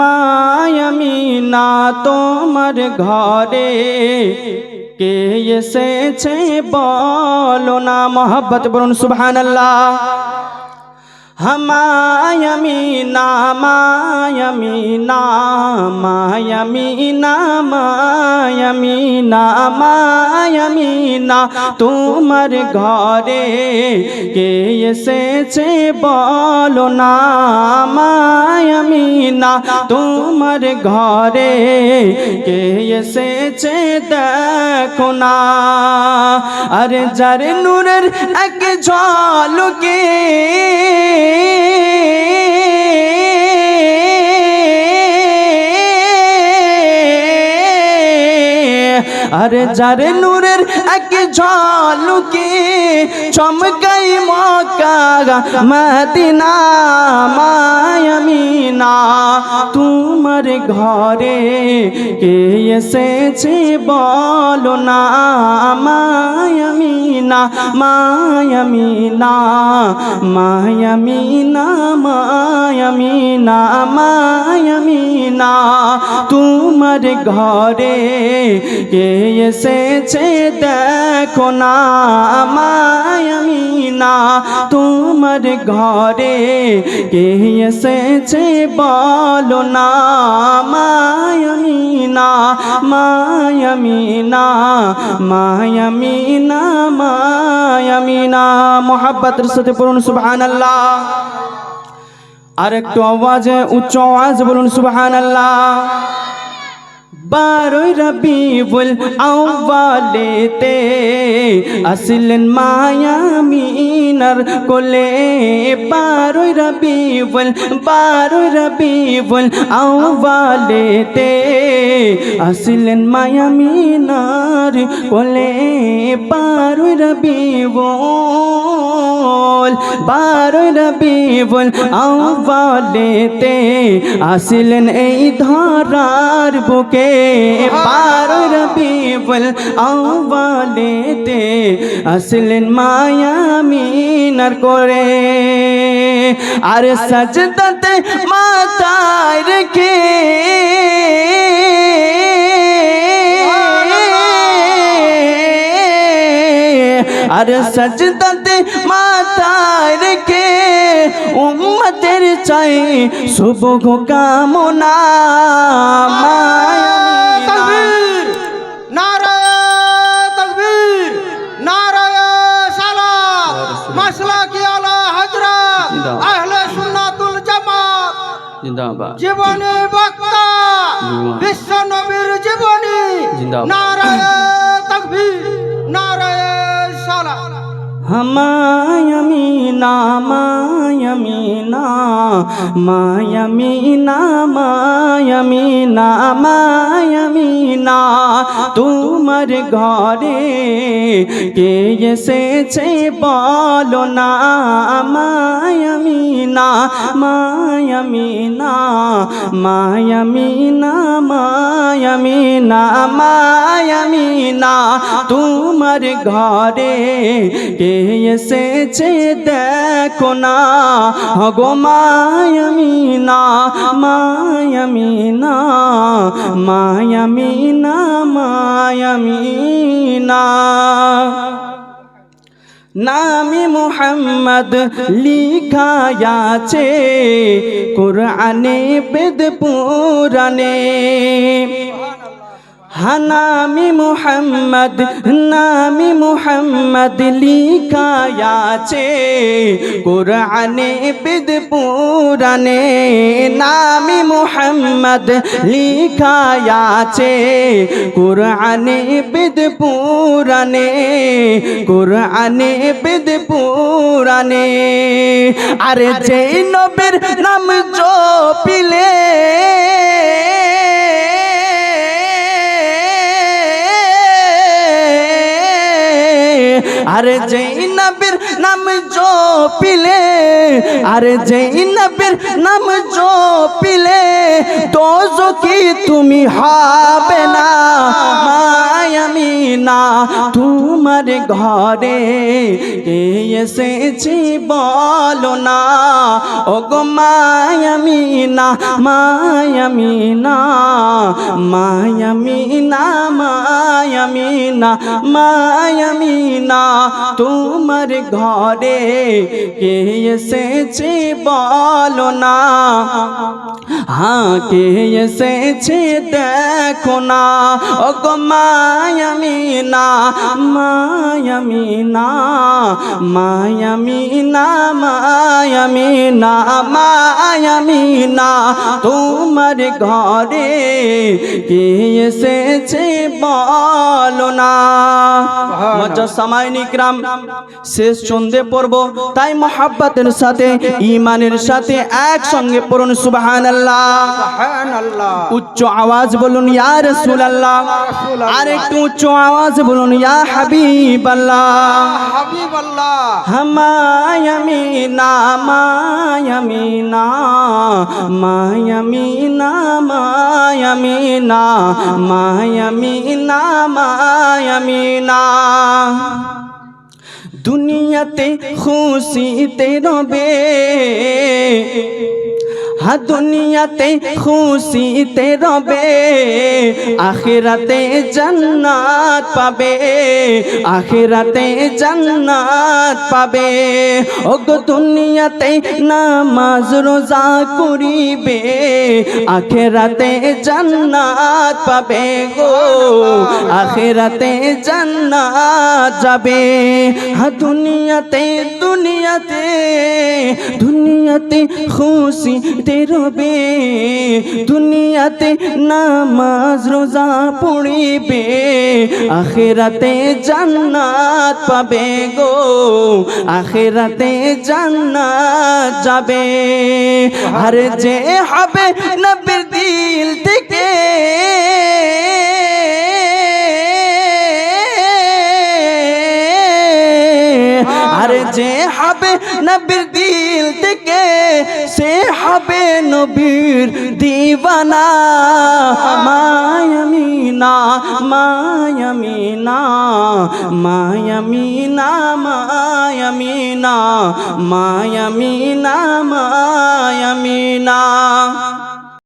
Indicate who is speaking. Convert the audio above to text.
Speaker 1: Miami না তোমার ঘরে। কে এসেছে বলো না, মোহাব্বত বলুন সুবহান আল্লাহ হামায়ামি না মায়ামি না মায়ামি না মায়ামি না মায়ামি না তোমার ঘরে। কে এসেছে বলো না না তোমার ঘরে কে এসেছে দেখো না। আরে যার নূরের এক ঝলকে আরে যার নূরের এক ঝলকে চমকাই মক্কা মদিনা, মায়ামিনা, তোমার ঘরে কে এসেছে বলো না, মায়ামিনা মায়ামিনা মায়ামিনা মায়ামিনা মায়ামিনা, তোমার ঘরে কে এসেছে, দেখো না মায়ামিনা তোমার ঘরে কে এসেছে বলো না মায়ামিনা মায়ামিনা মায়ামিনা মায়ামিনা মোহাব্বতের সাথে পড়ুন সুবহানাল্লাহ। আর একটু আওয়াজে, উচ্চ আওয়াজ বলুন সুবহানাল্লাহ। বারোই রবিউল আউ্বালেতে আসলেন মায়ামিনার কোলে। বারোই রবিউল বারোই রবিউল আউ্বালেতে আসলেন মায়ামিনার কোলে। বারোই রবিউল বারোই রবিউল আউ্বালেতে আসলেন এই ধরার বুকে। বারো রবিউল আউ্বালেতে আসলেন মায়ামিনার করে। আর সজদাতে মাথায় রেখে আর সজদাতে মাথায় রেখে উম্মতের চাই শুভ কামনা মায়ামিনা
Speaker 2: তকবীর! নারায় তকবীর! নারায় সালাত! মাসলা কি আলা হযরত
Speaker 1: জিন্দাবাদ।
Speaker 2: আহলে সুন্নাতুল জামাত। জীবনী বক্তা। বিশ্ব নবীর জীবনী।
Speaker 1: জিন্দাবাদ। মায়ামিনা মায়ামিনা মায়ামিনা মায়ামিনা মায়ামিনা তোমার ঘরে কে এসেছে বলো না মায়ামিনা মায়ামিনা মায়ামিনা মায়ামিনা মায়ামিনা তোমার ঘরে কে এসেছে দেখো না? গো মায়ামিনা মায়ামিনা মায়ামিনা মায়ামিনা। নামি মোহাম্মদ লিখায়াছে কোরআনে বেদ পুরাণে। হানামি মোহাম্মদ, নামি মোহাম্মদ লিখায়াছে। কোরআনে বেদ পুরাণে নামি মোহাম্মদ লিখায়াছে। কোরআনে বেদ পুরানে কোরআনে বেদ পুরানে আরে যে নবীর নাম জপিলে আরে যেই নবীর নাম জপিলে আরে যেই নবীর নাম জপিলে দোজো কি তুমি হবে না? মায়ামি না, তোমার ঘরে কে এসেছি বলো না? ও গো মায়ামিনা মায়ামিনা মায়ামিনা মায়ামিনা মায়ামিনা তোমার ঘরে কে এসেছে বলো না। হ্যাঁ কে এসেছে দেখো না। ও গো মায়ামিনা মায়ামিনা মায়ামিনা মায়ামিনা মায়ামিনা তোমার ঘরে কে এসেছে বলো না। মজ্জা সামাই নিকরাম শেষ চন্দে পড়ব। তাই মহাব্বতের সাথে ইমানের সাথে একসঙ্গে পড়ুন সুবাহান আল্লাহ উচ্চ আওয়াজ বলুন ইয়া রাসূলুল্লাহ। আর একটু উচ্চ আওয়াজ বলুন ইয়া হাবিবাল্লাহ।
Speaker 2: হাবিবাল্লাহ।
Speaker 1: মায়ামিনা মায়ামিনা মায়ামিনা মায়ামিনা মায়ামিনা মায়ামিনা। দুনিয়াতে খুশিতে রবে। হা দুনিয়াতে খুশিতে রবে। আখিরাতে জান্নাত পাবে। আখিরাতে জান্নাত পাবে। ও গো দুনিয়াতে নামাজ রোজা করিবে। আখিরাতে জান্নাত পাবে গো। আখিরাতে জান্নাত যাবে। হা দুনিয়াতে দুনিয়াতে দুনিয়াতে খুশি রবে দুনিয়াতে নামাজ, রোজা পড়িবে। আখেরাতে জান্নাত পাবে গো। আখেরাতে জান্নাত যাবে। আর যে হবে নবীর দিল থেকে নবীর দিল থেকে সে হবে নবীর দিবানা। মায়ামিনা মায়ামিনা মায়ামিনা মায়ামিনা মায়ামিনা মায়ামিনা